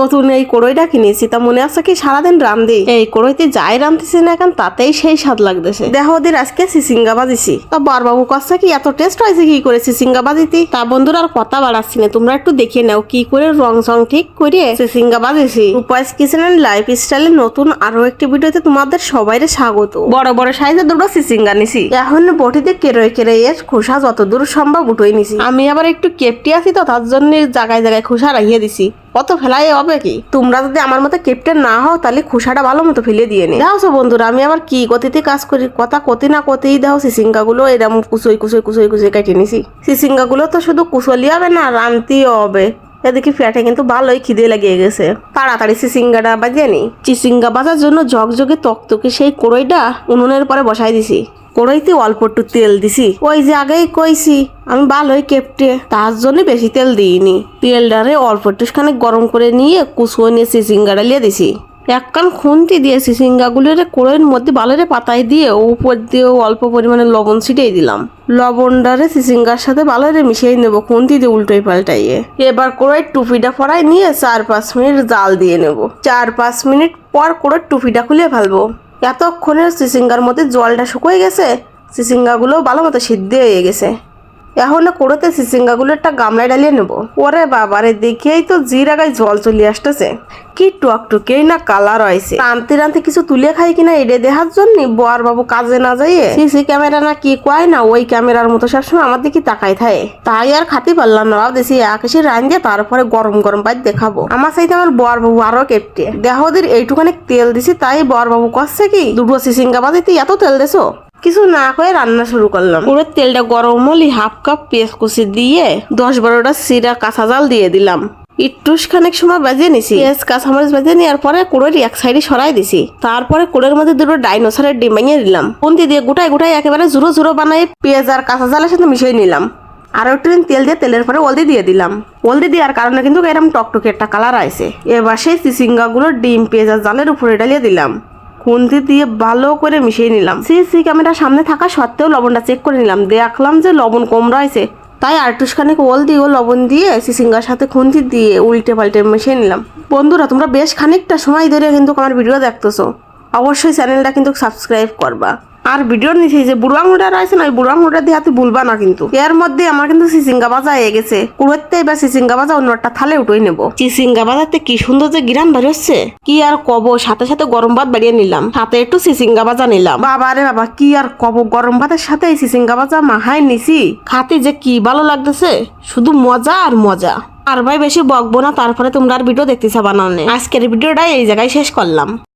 নতুন এই কড়ইটা কিনেছি তা মনে আছে কি সারাদিন রান্ধি? এই কড়ইতে যাই রান্ধতেছি না এখন তাতেই সেই স্বাদ লাগতেছে। দেখো ওদের আজকে সিসিঙ্গা বাজিছি। তা বরবাবু কষ্ট কি এত টেস্ট হয়েছে কি করে সিসিঙ্গা বাজিতি? তা বন্ধুরা আর কথা বাড়াচ্ছি না তোমরা একটু দেখে নাও কি করে রং সং ঠিক করে সিসিঙ্গা বাজিছি। উপায়স কিচেন এন্ড লাইফ স্টাইলের নতুন আরও একটি ভিডিওতে তোমাদের সবাইরে স্বাগত। বড় বড় সাইজের দুটো সিসিঙ্গা নিছি। এখন বটিতে কেরোয় কেরোয় এর খোসা যত দূর সম্ভব উঠোই নিছি। আমি আবার একটু কেপটি আছি তো তার জন্য জায়গায় জায়গায় খোসা রাখিয়ে দিছি। কত ফেলাই হবে কি? তোমরা যদি আমার মতো কেপটেন না হও, তাহলে খোসাটা ভালো মতো ফেলে দিয়ে নে। দেখো বন্ধুরা, আমি আবার কি গতিতে কাজ করি? কথা কতি না কতেই দাও সিসিঙ্গা গুলো এরম কুচই কুচই কুচই কুচই কেটে নিছি। সিসিঙ্গা গুলো তো শুধু কুচলি হবে না রানতেও হবে। এদিকে ফ্যাটে কিন্তু ভালোই খিদে লাগিয়ে গেছে। তাড়াতাড়ি সিসিঙ্গাটা বাজিয়ে নি। চিসিঙ্গা বাজার জন্য ঝকঝকে তকতকে সেই কড়ইটা উনুনের পরে বসাই দিছি। কড়াইতে অল্প একটু তেল দিছি। ওই যে আগেই কইছি, আমি ভালোই কেপটে। তার জন্য বেশি তেল দিইনি। তেল তেলটারে অল্প একটুখানি গরম করে নিয়ে কুচুয়ে নিয়ে সিসিঙ্গাটা লিয়ে দিছি। একখান খুন্তি দিয়ে সিসিঙ্গাগুলোর কড়াইয়ের মধ্যে বালেরে পাতায় দিয়ে উপর দিয়ে অল্প পরিমাণে লবণ ছিটিয়ে দিলাম। লবণটারে সিসিঙ্গার সাথে ভালোরে মিশিয়ে নেব, খুন্তি দিয়ে উল্টোই পাল্টাইয়ে। এবার কড়াইয়ের টুপিটা ফড়াই নিয়ে চার পাঁচ মিনিট জাল দিয়ে নেব। চার পাঁচ মিনিট পর কড়াইয়ের টুপিটা খুলে ফেলব। এতক্ষণে সিসিঙ্গার মধ্যে জলটা শুকিয়ে গেছে সিসিঙ্গাগুলো ভালো মতো সিদ্ধ হয়ে গেছে। এখন কোড়োতে সিসিঙ্গাগুলো একটা গামলায় ডালিয়ে নেব। ওরে বাবারে, দেখেই তো জিরা গায়ে জল চলে আসতেছে। কি টকটকেই না কালার হয়েছে। রানতে রানতে কিছু তুলে খাই কিনা এডে দেখার জন্য? বর বাবু কাজে না যাইয়ে সিসি ক্যামেরা না কি কয় না, ওই ক্যামেরার মতো সবসময় আমার দিকে তাকাই থাকে। তাই আর খাতে পারলাম না। ভাবতেছি আকাশে রান দিয়ে তারপরে গরম গরম পাই দেখাবো। আমার সাথে আমার বর বাবু আরও কেপটে। দেহদের এইটুখানি তেল দিছি, তাই বর বাবু করছে কি? দুটো সিসিঙ্গা বাজিতে এত তেল দেছো? কিছু না করে রান্না শুরু করলাম। পুরো তেলটা গরম হলে হাফ কাপ পেঁয়াজ কুচি দিয়ে দশ বারোটা সিরা কাঁচা জাল দিয়ে দিলাম। একটুস খানেক সময় বাজিয়ে নিছি। পেঁয়াজ, কাঁচামরিচ বাজিয়ে নেওয়ার পরে কুড়োর এক সাইডে সরাই দিছি। তারপরে কুড়োর মধ্যে দুটো ডাইনোসরের ডিম বানিয়ে দিলাম। পুন্তি দিয়ে গোটায় গোটায় একেবারে জুরো জুরো বানাই পেঁয়াজ আর কাঁচা জালের সাথে মিশিয়ে নিলাম। আর একটু তেল দিয়ে তেলের পরে হলদি দিয়ে দিলাম। হলদি দেওয়ার কারণে কিন্তু এরকম টকটকে একটা কালার আইছে। এবার সেই চিচিঙ্গাগুলো ডিম, পেঁয়াজ জালের উপরে ডালিয়ে দিলাম। খুন্তি দিয়ে ভালো করে মিশিয়ে নিলাম। সিসি ক্যামেরা সামনে থাকা সত্ত্বেও লবণটা চেক করে নিলাম। দেখলাম যে লবণ কম রয়েছে। তাই আরটুসখানিক ওল দিয়ে লবণ দিয়ে সিসিঙ্গার সাথে খুন্তি দিয়ে উল্টে পাল্টে মিশিয়ে নিলাম। বন্ধুরা, তোমরা বেশ খানিকটা সময় ধরে কিন্তু আমার ভিডিও দেখতেছো। অবশ্যই চ্যানেলটা কিন্তু সাবস্ক্রাইব করবা। আর ভিডিওর নিচে যে বুড়ো আঙুলটা রয়েছে না ওই বুড়ো আঙুলটা দিয়ে হাতে ভুলবা না কিন্তু। এর মধ্যে আমার কিন্তু সিসিঙ্গা বাজা হয়ে গেছে। কুড়োতে এবার সিসিঙ্গা বাজা অন্য একটা থালে উঠোই নেব। সিসিঙ্গা বাজাতে কি সুন্দর যে গিরান বাড়ি হচ্ছে। কি আর কব সাথে সাথে গরম ভাত বাড়িয়ে নিলাম। সাথে একটু সিসিঙ্গা বাজা নিলাম। বাবা রে বাবা কি আর কব গরম ভাতের সাথে এই সিসিঙ্গা বাজা মাহাই নিছি। খাতে যে কি ভালো লাগতেছে শুধু মজা আর মজা। আর ভাই বেশি বকবো না তারপরে তোমরা আর ভিডিও দেখতেছে বানানো আজকের ভিডিওটা এই জায়গায় শেষ করলাম।